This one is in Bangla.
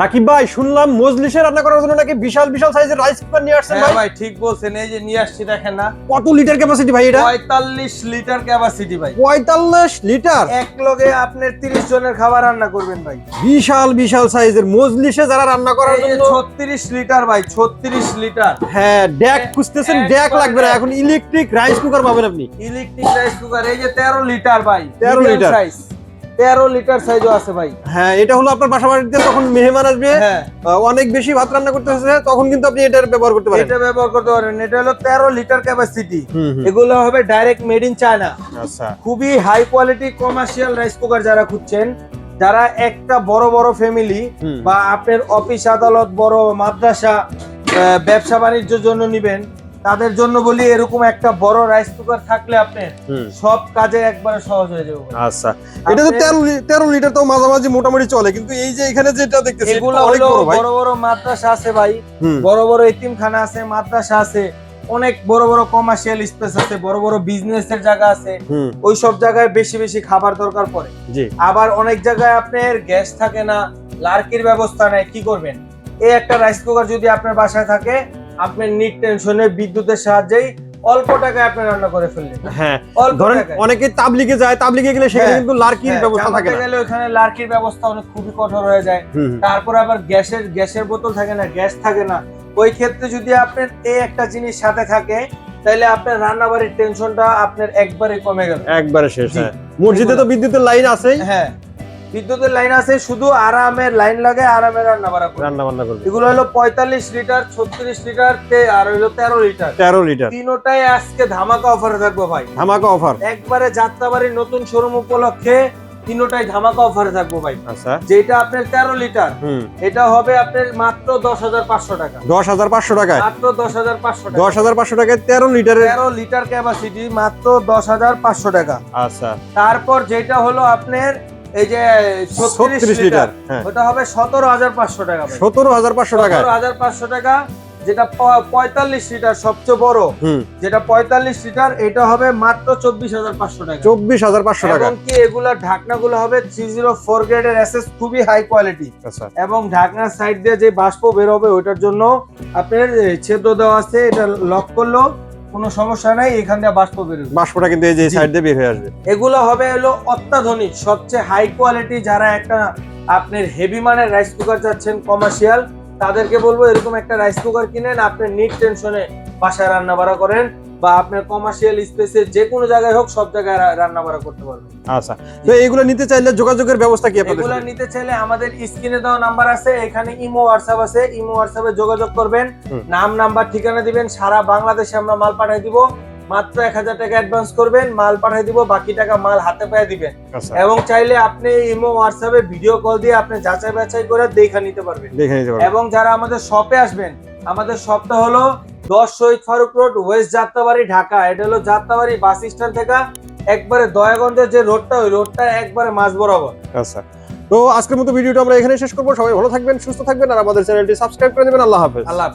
রাকিব ভাই শুনলাম মজলিসে রান্না করার জন্য নাকি বিশাল বিশাল সাইজের রাইস কুকার নিয়ে আসছেন হ্যাঁ ভাই? ভাই ঠিক বলছেন। এই যে নিয়ে আসছি দেখেন না। কত লিটার ক্যাপাসিটি ভাই এটা? পঁয়তাল্লিশ লিটার ক্যাপাসিটি ভাই। পঁয়তাল্লিশ লিটার এক লগে আপনার তিরিশ জনের খাবার রান্না করবেন ভাই। বিশাল বিশাল সাইজের মজলিসে যারা রান্না করার জন্য ছত্রিশ লিটার ভাই ছত্রিশ লিটার হ্যাঁ ড্যাক খুঁজতেছেন ড্যাক লাগবে না। এখন ইলেকট্রিক রাইস কুকার পাবেন আপনি। ইলেকট্রিক রাইস কুকার এই যে তেরো লিটার ভাই। 13 লিটার। সাইজ তেরো লিটার সাইজও আছে ভাই। হ্যাঁ এটা হলো আপনার বাসা বাড়িতে তখন মেহমান আসবে হ্যাঁ। অনেক বেশি ভাত রান্না করতে হচ্ছে তখন কিন্তু আপনি এটার ব্যবহার করতে পারেন। এটা ব্যবহার করতে পারেন। এটা হলো তেরো লিটার ক্যাপাসিটি এগুলো হবে ডাইরেক্ট মেড ইন চায়না আচ্ছা। খুবই high quality commercial rice cooker যারা খুঁজছেন যারা একটা বড় বড় ফ্যামিলি বা আপনার অফিস আদালত বড় মাদ্রাসা ব্যবসা বাণিজ্যের জন্য নিবেন তাদের জন্য বলি এরকম একটা বড় রাইস কুকার থাকলে আপনার সব কাজে একবারে সহজ হয়ে যাবে। আচ্ছা। এটা তো আপনি- তেরো লি- তেরো লিটার তো মাঝামাঝি মোটামুটি চলে কিন্তু এই যে এখানে যেটা দেখতেছি এগুলো অনেক বড় ভাই। বড় বড় মাদ্রাসা আছে ভাই। বড় বড় এতিমখানা আছে মাদ্রাসা আছে অনেক বড় বড় কমার্শিয়াল স্পেস আছে বড় বড় বিজনেস এর জায়গা আছে। ওই সব জায়গায় বেশি বেশি খাবার দরকার পড়ে। জি। আবার অনেক জায়গায় আপনার গ্যাস থাকে না লার্কির ব্যবস্থা নেই কি করবেন? এই একটা রাইস কুকার যদি আপনার বাসায় থাকে আপনার নিট টেনশনে বিদ্যুতের সাহায্যেই অল্প টাকায় আপনি রান্না করে ফেললেন। হ্যাঁ ধরেন অনেকে তাবলিগে যায় তাবলিগে গেলে সেখানে হ্যাঁ, কিন্তু লার্কির হ্যাঁ, ব্যবস্থা থাকে না। গেলে ওখানে লার্কির ব্যবস্থা অনেক খুবই কঠোর হয়ে যায়। তারপর আবার গ্যাসের গ্যাসের বোতল থাকে না গ্যাস থাকে না। ওই ক্ষেত্রে যদি আপনার এই একটা জিনিস সাথে থাকে তাহলে আপনার রান্না বাড়ির টেনশনটা আপনার একবারে কমে গেল। একবারে শেষ হ্যাঁ। মসজিদে তো বিদ্যুতের লাইন আছেই। হ্যাঁ। বিদ্যুতের লাইন আছে শুধু আরামের লাইন লাগে আরামে রান্না বাড়া রান্না বান্না করবে। এগুলো হলো পঁয়তাল্লিশ লিটার ছত্রিশ লিটার আর হলো তেরো লিটার। তেরো লিটার। তিনোটাই আজকে ধামাকা অফারে থাকব ভাই। ধামাকা অফার একবারে যাত্রাবাড়ির নতুন শোরুম উপলক্ষে তিনোটাই ধামাকা অফারে থাকব ভাই। আচ্ছা। যেটা আপনার তেরো লিটার এটা হবে আপনার মাত্র দশ হাজার পাঁচশো টাকা। দশ হাজার পাঁচশো টাকায়? মাত্র দশ হাজার পাঁচশো টাকা। দশ হাজার পাঁচশো টাকায় তেরো লিটারের তেরো লিটার ক্যাপাসিটি মাত্র দশ হাজার পাঁচশো টাকা। আচ্ছা। তারপর যেটা হলো আপনার এই যে ছত্রিশ লিটার, হ্যাঁ। ওটা হবে সতেরো হাজার পাঁচশো টাকা সতেরো হাজার পাঁচশো সতেরো হাজার পাঁচশো টাকা যেটা পঁয়তাল্লিশ লিটার সবচেয়ে বড় যেটা পঁয়তাল্লিশ লিটার এটা হবে মাত্র চব্বিশ হাজার পাঁচশো টাকা। চব্বিশ হাজার পাঁচশো টাকা। কি এগুলা ঢাকনাগুলো হবে থ্রি জিরো ফোর গ্রেডের এসএস খুবই হাই কোয়ালিটি আচ্ছা। এবং ঢাকনার সাইড দিয়ে যে বাষ্প বের হবে ওইটার জন্য আপনার এ, ছিদ্র দেওয়া আছে এটা লক করলেও কোনো সমস্যা নাই এখান দিয়ে বাষ্প বেরোবে বাষ্পটা কিন্তু এই যে সাইড দিয়ে বের হয়ে আসবে। এগুলো হবে হলো অত্যাধুনিক সবচেয়ে হাই কোয়ালিটি যারা একটা আপনার হেভি মানের রাইস কুকার চাচ্ছেন কমার্শিয়াল তাদেরকে বলব এরকম একটা রাইস কুকার কিনেন আপনি নিট টেনশনে বাসায় রান্না বাড়া করেন। বা আপনার কমার্শিয়াল স্পেসে যে কোনো জায়গায় হোক সব জায়গায় রান্না বাড়া করতে পারবেন। আচ্ছা। তো এইগুলো নিতে চাইলে যোগাযোগের ব্যবস্থা কি আপনাদের এগুলো নিতে চাইলে আমাদের স্ক্রিনে দেওয়া নাম্বার আছে এখানে ইমো হোয়াটসঅ্যাপ আছে ইমো হোয়াটসঅ্যাপে যোগাযোগ করবেন। নাম নাম্বার ঠিকানা দিবেন সারা বাংলাদেশে আমরা মাল পাঠিয়ে দিব। মাত্র এক হাজার টাকা অ্যাডভান্স করবেন মাল পাঠিয়ে দিব বাকি টাকা মাল হাতে পেয়ে দিবেন। আচ্ছা। এবং চাইলে আপনি ইমো হোয়াটসঅ্যাপে ভিডিও কল দিয়ে আপনি যাচাই বাছাই করে দেখে নিতে পারবেন। দেখে নিতে পারবেন। এবং যারা আমাদের শপে আসবেন আমাদের শপটা হলো দশ শহীদ ফারুক রোড ওয়েস্ট যাত্রাবাড়ি ঢাকা। এটা হলো যাত্রাবাড়ি বাস স্ট্যান্ড থেকে একবারে দয়াগঞ্জের যে রোডটা ওই রোডটা একবারে মাঝ বরাবর। আচ্ছা। তো আজকের মতো ভিডিওটা আমরা এখানে শেষ করব। সবাই ভালো থাকবেন সুস্থ থাকবেন আর আমাদের চ্যানেলটি সাবস্ক্রাইব করে দেবেন। আল্লাহ হাফেজ। আল্লাহ হাফেজ।